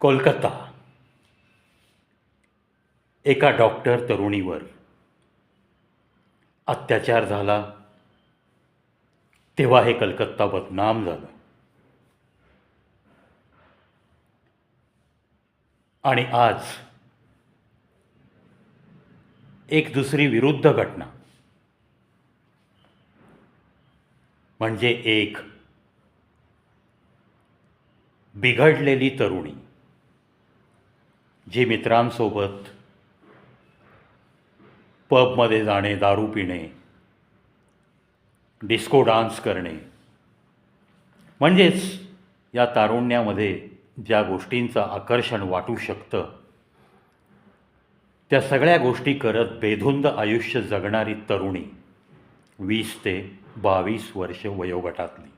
कोलकाता. एका डॉक्टर तरुणीवर अत्याचार झाला. तेव्हा हे कलकत्ता बदनाम झालं. आणि आज एक दुसरी विरुद्ध घटना. म्हणजे एक बिघडलेली तरुणी. जी मित्रांसोबत पबमध्ये जाणे दारू पिणे डिस्को डान्स करणे म्हणजेच या तारुण्यामध्ये ज्या गोष्टींचं आकर्षण वाटू शकतं त्या सगळ्या गोष्टी करत बेधुंद आयुष्य जगणारी तरुणी वीस ते बावीस वर्ष वयोगटातली.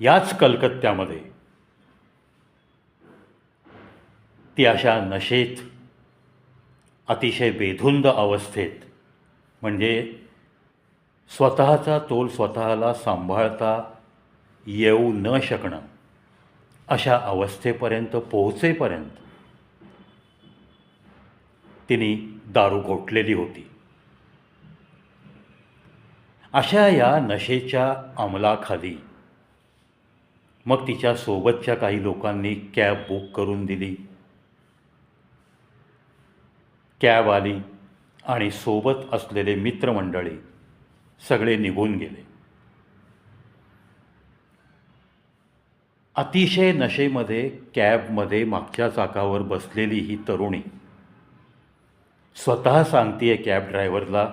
याच कलकत्त्यामध्ये ती अशा नशेत अतिशय बेधुंद अवस्थेत म्हणजे स्वतःचा तोल स्वतःला सांभाळता येऊ न शकणं अशा अवस्थेपर्यंत पोहोचेपर्यंत तिने दारू घोटलेली होती. अशा या नशेच्या अंमलाखाली मग तिच्या सोबतच्या काही लोकांनी कॅब बुक करून दिली. कॅब आली आणि सोबत असलेले मित्रमंडळी सगळे निघून गेले. अतिशय नशेमध्ये कॅबमध्ये मागच्या चाकावर बसलेली ही तरुणी स्वतः सांगतीये कॅब ड्रायव्हरला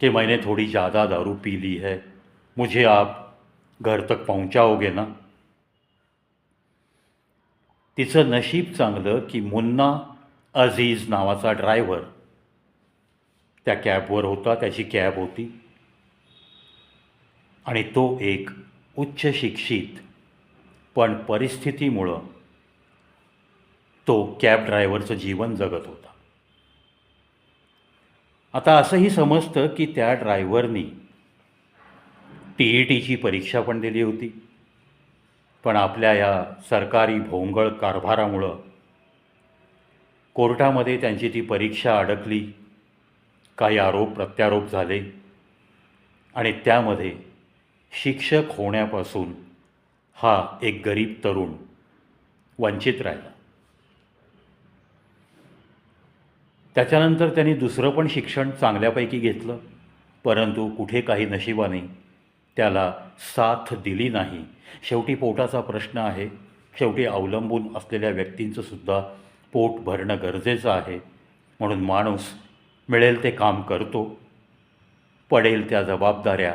कि मैंने थोड़ी ज़्यादा दारू पी ली है मुझे आप घर तक पहुंचाओगे ना? तिचं नशीब चांगलं की मुन्ना अझीज नावाचा ड्रायव्हर त्या कॅबवर होता त्याची कॅब होती. आणि तो एक उच्च शिक्षित पण परिस्थितीमुळं तो कॅब ड्रायव्हरचं जीवन जगत होता. आता असंही समजतं की त्या ड्रायव्हरनी टी ई टीची परीक्षा पण दिली होती. पण आपल्या या सरकारी भोंगळ कारभारामुळं कोर्टामध्ये त्यांची ती परीक्षा अडकली काही आरोप प्रत्यारोप झाले आणि त्यामध्ये शिक्षक होण्यापासून हा एक गरीब तरुण वंचित राहिला. त्याच्यानंतर त्यांनी दुसरं पण शिक्षण चांगल्यापैकी घेतलं परंतु कुठे काही नशिबाने त्याला साथ दिली नाही. शेवटी पोटाचा प्रश्न आहे. शेवटी अवलंबून असलेल्या व्यक्तींचं सुद्धा पोट भरणं गरजेचं आहे. म्हणून माणूस मिळेल ते काम करतो. पडेल त्या जबाबदाऱ्या.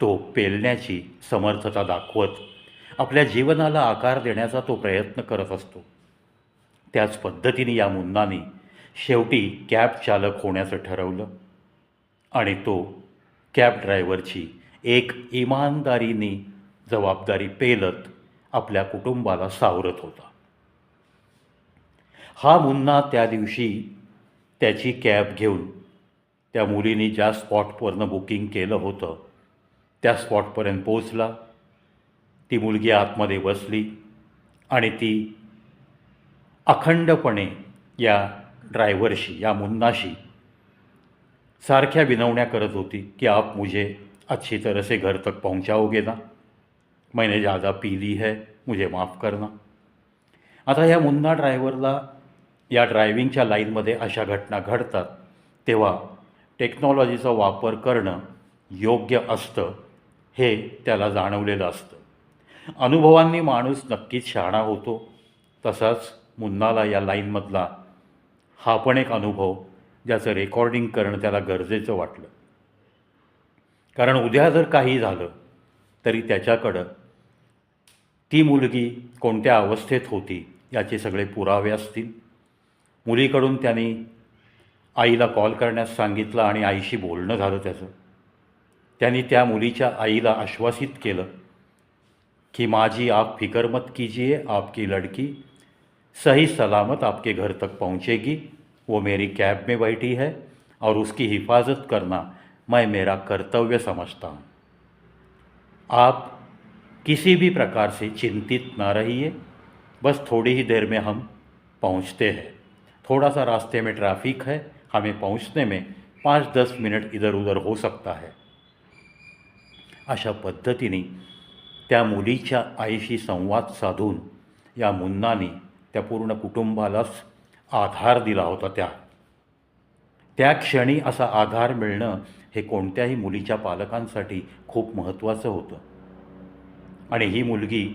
तो पेलण्याची समर्थता दाखवत आपल्या जीवनाला आकार देण्याचा तो प्रयत्न करत असतो. त्याच पद्धतीने या मुन्नाने शेवटी कॅब चालक होण्याचं ठरवलं. आणि तो कॅब ड्रायव्हरची एक इमानदारीने जबाबदारी पेलत आपल्या कुटुंबाला सावरत होता. हा मुन्ना त्या दिवशी त्याची कॅब घेऊन त्या मुलीने ज्या स्पॉटवरनं बुकिंग केलं होतं त्या स्पॉटपर्यंत पोचला ती मुलगी आतमध्ये बसली आणि ती अखंडपणे या ड्रायव्हरशी या मुन्नाशी सारख्या विनवण्या करत होती की आप मुझे अच्छी तरह से घर तक पहुंचाओगे ना। मैंने ज़्यादा पी ली है मुझे माफ़ करना। आता या मुन्ना ड्रायव्हरला या ड्रायव्हिंगच्या लाईनमध्ये अशा घटना घडतात तेव्हा टेक्नॉलॉजीचा वापर करणं योग्य असतं हे त्याला जाणवलेलं असतं. अनुभवांनी माणूस नक्कीच शहाणा होतो. तसाच मुन्नाला या लाईनमधला हा पण एक अनुभव ज्याचं रेकॉर्डिंग करणं त्याला गरजेचं वाटलं. कारण उद्या जर काही झालं तरी त्याच्याकडं ती मुलगी कोणत्या अवस्थेत होती याचे सगळे पुरावे असतील. मुलीकडून त्यांनी आईला कॉल करण्यास सांगितलं आणि आईशी बोलणं झालं त्याचं. त्यांनी त्या मुलीच्या आईला आश्वासित केलं कि माझी आप फिकर मत कीजिए आपकी लड़की सही सलामत आपके घर तक पहुंचेगी. वो मेरी कैब में बैठी है और उसकी हिफाजत करना मैं मेरा कर्तव्य समझता हूँ। आप किसी भी प्रकार से चिंतित ना रहिए। बस थोड़ी ही देर में हम पहुँचते हैं। थोड़ा सा रास्ते में ट्रैफिक है हमें पहुँचने में पाँच दस मिनट इधर उधर हो सकता है। अशा पद्धतीने त्या मुलीच्या आईशी संवाद साधून या मुन्नानी त्या पूर्ण कुटुंबालाच आधार दिला होता त्या. त्या क्षणी असा आधार मिळणं हे कोणत्याही मुलीच्या पालकांसाठी खूप महत्त्वाचं होतं. आणि ही मुलगी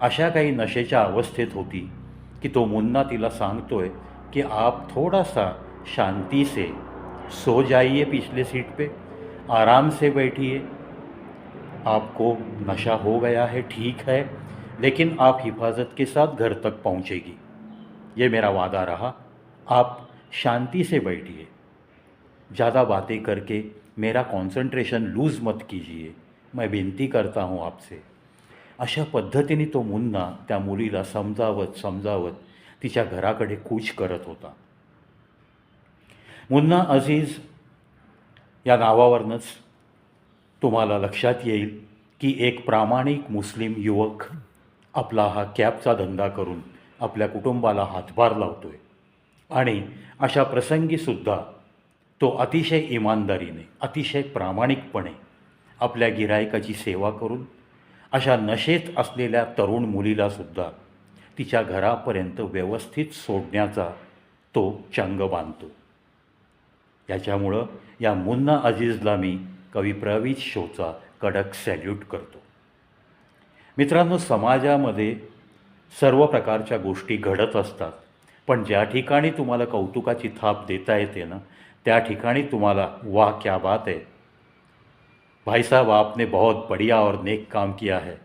अशा काही नशेच्या अवस्थेत होती की तो मुन्ना तिला सांगतोय कि आप थोड़ा सा शांति से सो जाइए पिछले सीट पे आराम से बैठिए। आपको नशा हो गया है ठीक है लेकिन आप हिफाजत के साथ घर तक पहुंचेगी। ये मेरा वादा रहा। आप शांति से बैठिए। ज़्यादा बातें करके मेरा कॉन्सन्ट्रेशन लूज मत कीजिए. मैं विनती करता हूँ आपसे. अशा पद्धतीने तो मुन्ना त्या मुलीला समजावत समजावत तिच्या घराकडे कूच करत होता. मुन्ना अझीज या नावावरनंच तुम्हाला लक्षात येईल की एक प्रामाणिक मुस्लिम युवक आपला हा कॅबचा धंदा करून आपल्या कुटुंबाला हातभार लावतो आहे आणि अशा प्रसंगीसुद्धा तो अतिशय इमानदारीने अतिशय प्रामाणिकपणे आपल्या गिरायकाची सेवा करून अशा नशेत असलेल्या तरुण मुलीलासुद्धा तिच्या घरापर्यंत व्यवस्थित सोडण्याचा तो चंग बांधतो. याच्यामुळं या मुन्ना अजीजला मी कवी प्रवीज शोचा कडक सॅल्यूट करतो. मित्रांनो समाजामध्ये सर्व प्रकारच्या गोष्टी घडत असतात पण ज्या ठिकाणी तुम्हाला कौतुकाची थाप देता येते ना त्या ठिकाणी तुम्हाला वाह क्या बात है। भाई साहब आपने बहुत बढ़िया और नेक काम किया है।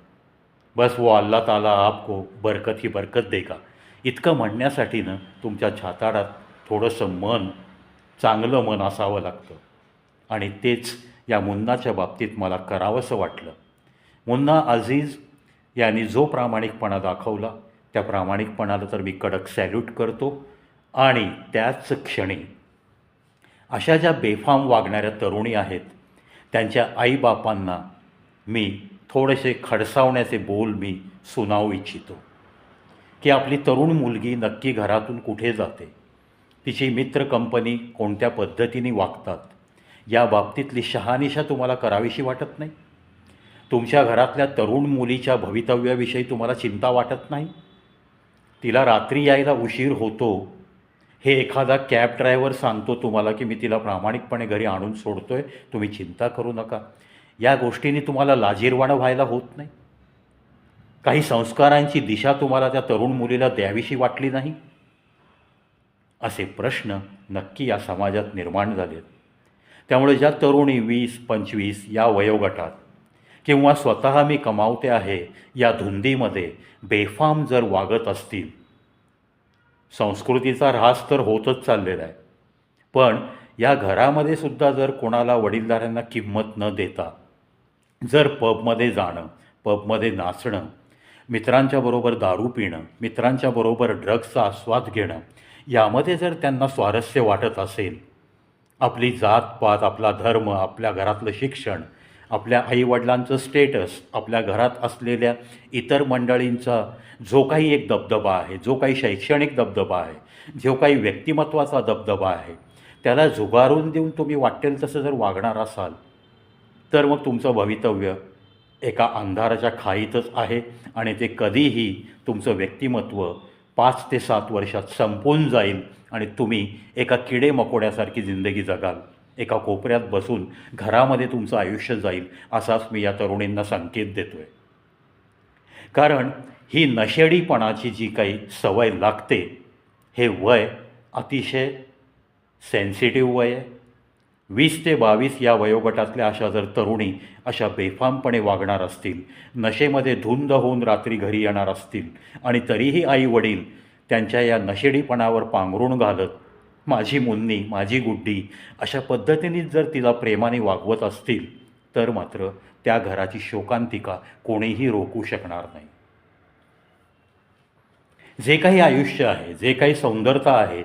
बस वो अल्लाह ताला आपको बरकत ही बरकत देगा। इतकं म्हणण्यासाठी ना तुमच्या छाताडात थोडंसं मन चांगलं मन असावं लागतं। आणि तेच या मुन्नाच्या बाबतीत मला करावंसं वाटलं। मुन्ना अझीज यांनी जो प्रामाणिकपणा दाखवला त्या प्रामाणिकपणाला तर मी कडक सॅल्यूट करतो आणि त्याच क्षणी अशा ज्या बेफाम वागणाऱ्या तरुणी आहेत त्यांच्या आईबापांना मी थोडेसे खडसावण्याचे बोल मी सुनावू इच्छितो. की आपली तरुण मुलगी नक्की घरातून कुठे जाते तिची मित्र कंपनी कोणत्या पद्धतीने वागतात या बाबतीतली शहानिशा तुम्हाला करावीशी वाटत नाही? तुमच्या घरातल्या तरुण मुलीच्या भवितव्याविषयी तुम्हाला चिंता वाटत नाही? तिला रात्री यायला उशीर होतो हे एखादा कॅब ड्रायव्हर सांगतो तुम्हाला की मी तिला प्रामाणिकपणे घरी आणून सोडतो आहे तुम्ही चिंता करू नका. या गोष्टीने तुम्हाला लाजीरवाणं व्हायला होत नाही. काही संस्कारांची दिशा तुम्हाला त्या तरुण मुलीला द्यावीशी वाटली नाही? असे प्रश्न नक्की या समाजात निर्माण झालेत. त्यामुळे ज्या तरुणी वीस पंचवीस या वयोगटात किंवा स्वतः मी कमावते आहे या धुंदीमध्ये बेफाम जर वागत असतील संस्कृतीचा ऱ्हास तर होतच चाललेला आहे. पण या घरामध्ये सुद्धा जर कोणाला वडीलधाऱ्यांना किंमत न देता जर पबमध्ये जाणं पबमध्ये नाचणं मित्रांच्या बरोबर दारू पिणं मित्रांच्या बरोबर ड्रग्सचा आस्वाद घेणं यामध्ये जर त्यांना स्वारस्य वाटत असेल आपली जातपात आपला धर्म आपल्या घरातलं शिक्षण आपल्या आईवडिलांचं स्टेटस आपल्या घरात असलेल्या इतर मंडळींचा जो काही एक दबदबा आहे जो काही शैक्षणिक दबदबा आहे जो काही व्यक्तिमत्वाचा दबदबा आहे त्याला झुगारून देऊन तुम्ही वाटेल तसं जर वागणार असाल तर मग तुमचं भवितव्य एका अंधाराच्या खाईतच आहे आणि ते कधीही तुमचं व्यक्तिमत्व पाच ते सात वर्षात संपून जाईल आणि तुम्ही एका किडे मकोड्यासारखी जिंदगी जगाल. एका कोपऱ्यात बसून घरामध्ये तुमचं आयुष्य जाईल असाच मी या तरुणींना संकेत देतो आहे कारण ही नशेडीपणाची जी काही सवय लागते हे वय अतिशय सेन्सिटिव्ह वय आहे. वीस ते बावीस या वयोगटातल्या अशा जर तरुणी अशा बेफामपणे वागणार असतील नशेमध्ये धुंद होऊन रात्री घरी येणार असतील आणि तरीही आई वडील त्यांच्या या नशेडीपणावर पांघरून घालत माझी मुन्नी माझी गुड्डी अशा पद्धतीने जर तिला प्रेमाने वागवत असतील तर मात्र त्या घराची शोकांतिका कोणीही रोखू शकणार नाही. जे काही आयुष्य आहे जे काही सौंदर्यता आहे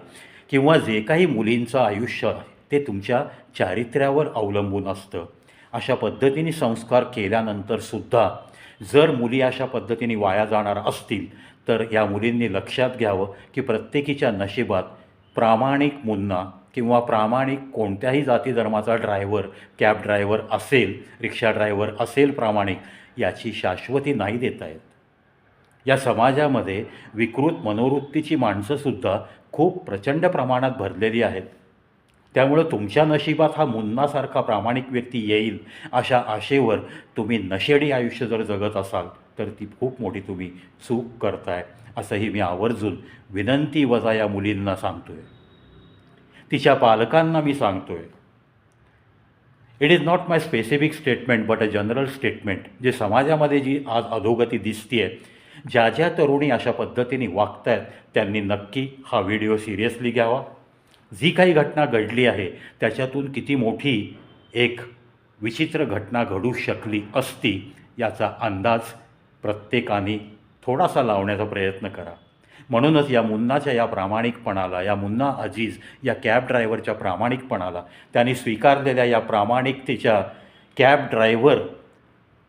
किंवा जे काही मुलींचं आयुष्य आहे ते तुमच्या चारित्र्यावर अवलंबून असतं. अशा पद्धतीने संस्कार केल्यानंतर सुद्धा जर मुली अशा पद्धतीने वाया जाणार असतील तर या मुलींनी लक्षात घ्यावं की प्रत्येकीच्या नशिबात प्रामाणिक मुन्ना किंवा प्रामाणिक कोणत्याही जाती धर्माचा ड्रायव्हर कॅब ड्रायव्हर असेल रिक्षा ड्रायव्हर असेल प्रामाणिक याची शाश्वती नाही देता येत. या समाजामध्ये विकृत मनोवृत्तीची माणसंसुद्धा खूप प्रचंड प्रमाणात भरलेली आहेत. त्यामुळं तुमच्या नशिबात हा मुन्नासारखा प्रामाणिक व्यक्ती येईल अशा आशेवर तुम्ही नशेडी आयुष्य जर जगत असाल तर ती खूप मोठी तुम्ही चूक करताय असंही मी आवर्जून विनंती वजा या मुलींना सांगतोय. तिच्या पालकांना मी सांगतोय. It is not my specific statement but a general statement जे समाजामध्ये जी आज अधोगती दिसतीये ज्या ज्या तरुणी अशा पद्धतीने वागत आहेत त्यांनी नक्की हा व्हिडिओ सिरियसली घ्यावा? जी काही घटना घडली आहे त्याच्यातून किती मोठी एक विचित्र घटना घडू शकली असती याचा अंदाज प्रत्येकाने थोडासा लावण्याचा प्रयत्न करा. म्हणूनच या मुन्नाच्या या प्रामाणिकपणाला या मुन्ना अजीज या कॅब ड्रायव्हरच्या प्रामाणिकपणाला त्यांनी स्वीकारलेल्या या प्रामाणिकतेच्या कॅब ड्रायव्हर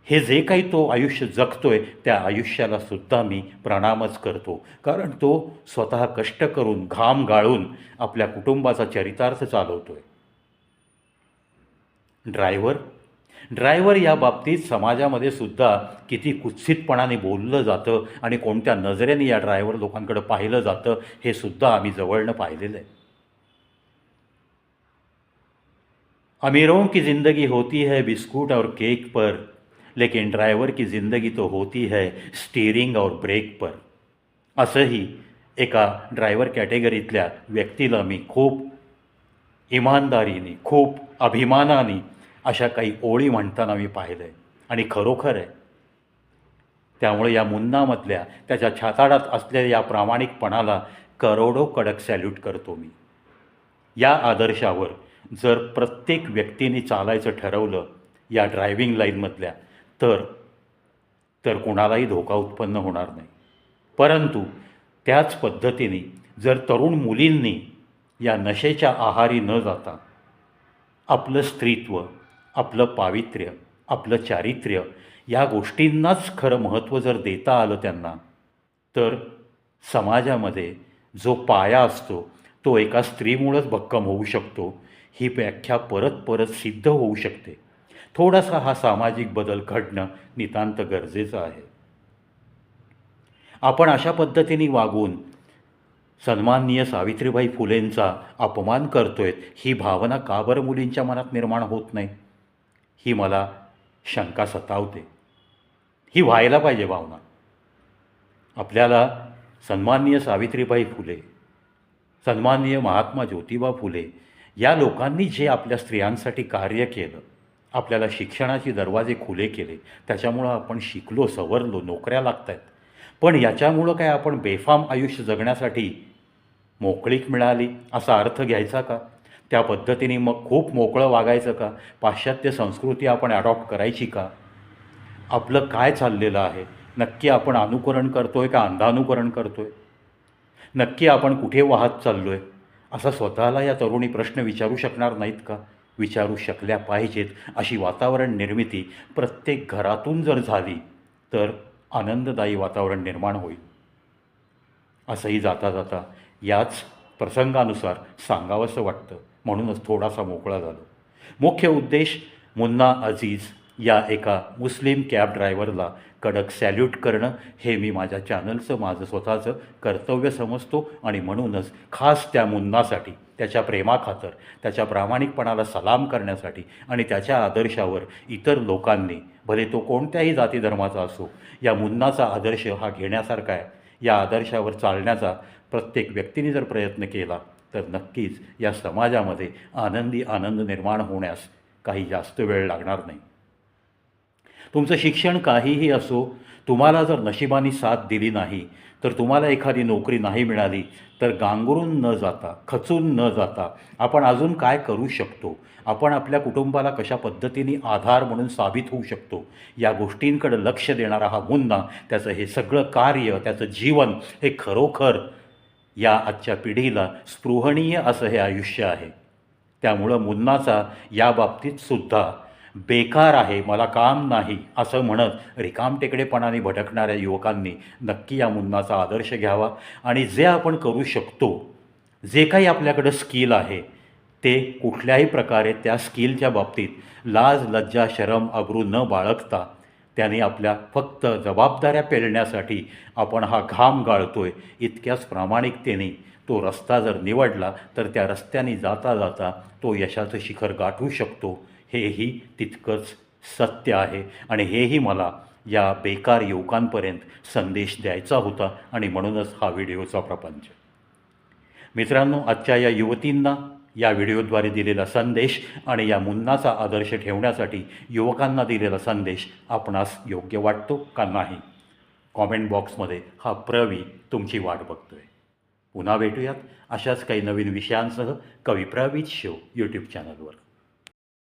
हे जे काही तो आयुष्य जगतोय त्या आयुष्याला सुद्धा मी प्रणामच करतो. कारण तो स्वतः कष्ट करून घाम गाळून आपल्या कुटुंबाचा चरितार्थ चालवतोय. ड्रायव्हर? ड्रायव्हर या बाबतीत समाजामध्ये सुद्धा किती कुत्सितपणाने बोललं जातं आणि कोणत्या नजरेने या ड्रायव्हर लोकांकडे पाहिलं जातं हे सुद्धा आम्ही जवळनं पाहिलेलं आहे. अमीरों की ज़िंदगी होती है बिस्कुट और केक पर लेकिन ड्रायव्हर की ज़िंदगी तो होती है स्टीरिंग और ब्रेक पर। असंही एका ड्रायव्हर कॅटेगरीतल्या व्यक्तीला मी खूप इमानदारीने खूप अभिमानाने अशा काही ओळी म्हणताना मी पाहिलं आहे आणि खरोखर आहे. त्यामुळे या मुन्नामधल्या त्याच्या छाताडात असलेल्या या प्रामाणिकपणाला करोडो कडक सॅल्यूट करतो मी. या आदर्शावर जर प्रत्येक व्यक्तीने चालायचं ठरवलं या ड्रायव्हिंग लाईनमधल्या तर तर कुणालाही धोका उत्पन्न होणार नाही. परंतु त्याच पद्धतीने जर तरुण मुलींनी या नशेच्या आहारी न जाता आपलं स्त्रीत्व आपलं पावित्र्य आपलं चारित्र्य या गोष्टींनाच खरं महत्त्व जर देता आलं त्यांना तर समाजामध्ये जो पाया असतो तो एका स्त्रीमुळंच भक्कम होऊ शकतो. ही व्याख्या परत परत सिद्ध होऊ शकते. थोडासा हा सामाजिक बदल घडणं नितांत गरजेचं आहे. आपण अशा पद्धतीने वागून सन्माननीय सावित्रीबाई फुलेंचा अपमान करतोय ही भावना का बरं मुलींच्या मनात निर्माण होत नाही? ही मला शंका सतावते. ही व्हायला पाहिजे भावना. आपल्याला सन्माननीय सावित्रीबाई फुले सन्माननीय महात्मा ज्योतिबा फुले या लोकांनी जे आपल्या स्त्रियांसाठी कार्य केलं आपल्याला शिक्षणाचे दरवाजे खुले केले. त्याच्यामुळं आपण शिकलो सवरलो नोकऱ्या लागत आहेत पण याच्यामुळं काय आपण बेफाम आयुष्य जगण्यासाठी मोकळीक मिळाली असा अर्थ घ्यायचा का? त्या पद्धतीने मग खूप मोकळं वागायचं का? पाश्चात्य संस्कृती आपण अडॉप्ट करायची का? आपलं काय चाललेलं आहे? नक्की आपण अनुकरण करतो आहे का अंधानुकरण करतो आहे नक्की आपण कुठे वाहत चाललो आहे असा स्वतःला या तरुणी प्रश्न विचारू शकणार नाहीत का? विचारू शकल्या पाहिजेत अशी वातावरण निर्मिती प्रत्येक घरातून जर झाली तर आनंददायी वातावरण निर्माण होईल. असंही जाता जाता याच प्रसंगानुसार सांगावंसं वाटतं. म्हणूनच थोडासा मोकळा झालो. मुख्य उद्देश मुन्ना अजीज या एका मुस्लिम कॅब ड्रायव्हरला कडक सॅल्यूट करणं हे मी माझ्या चॅनलचं माझं स्वतःचं कर्तव्य समजतो आणि म्हणूनच खास त्या मुन्नासाठी त्याच्या प्रेमाखातर त्याच्या प्रामाणिकपणाला सलाम करण्यासाठी आणि त्याच्या आदर्शावर इतर लोकांनी भले तो कोणत्याही जाती धर्माचा असो या मुन्नाचा आदर्श हा घेण्यासारखा आहे. या आदर्शावर चालण्याचा प्रत्येक व्यक्तीने जर प्रयत्न केला तर नक्कीच या समाजामध्ये आनंदी आनंद निर्माण होण्यास काही जास्त वेळ लागणार नाही. तुमचं शिक्षण काहीही असो तुम्हाला जर नशिबाने साथ दिली नाही तर तुम्हाला एखादी नोकरी नाही मिळाली तर गांगरून न जाता खचून न जाता आपण अजून काय करू शकतो? आपण आपल्या कुटुंबाला कशा पद्धतीने आधार म्हणून साबित होऊ शकतो? या गोष्टींकडे लक्ष देणारा हा मुन्ना त्याचं हे सगळं कार्य त्याचं जीवन हे खरोखर या आजच्या पिढीला स्पृहणीय असं हे आयुष्य आहे. त्यामुळं मुन्नाचा या बाबतीत सुद्धा बेकार आहे मला काम नाही असं म्हणत रिकामटेकडेपणाने भटकणाऱ्या युवकांनी नक्की या मुन्नाचा आदर्श घ्यावा आणि जे आपण करू शकतो जे काही आपल्याकडं स्किल आहे ते कुठल्याही प्रकारे त्या स्किलच्या बाबतीत लाज लज्जा शरम अब्रू न बाळगता त्याने आपल्या फक्त जबाबदाऱ्या पेलण्यासाठी आपण हा घाम गाळतोय इतक्याच प्रामाणिकतेने तो रस्ता जर निवडला तर त्या रस्त्याने जाता जाता तो यशाचं शिखर गाठू शकतो. हेही तितकंच सत्य आहे. आणि हेही मला या बेकार युवकांपर्यंत संदेश द्यायचा होता आणि म्हणूनच हा व्हिडिओचा प्रपंच. मित्रांनो आजच्या या युवतींना या व्हिडिओद्वारे दिलेला संदेश आणि या मुन्नाचा आदर्श ठेवण्यासाठी युवकांना दिलेला संदेश आपणास योग्य वाटतो का नाही? कॉमेंट बॉक्समध्ये हा प्रवी तुमची वाट बघतोय. पुन्हा भेटूयात अशाच काही नवीन विषयांसह कविप्रावीत शो यूट्यूब चॅनलवर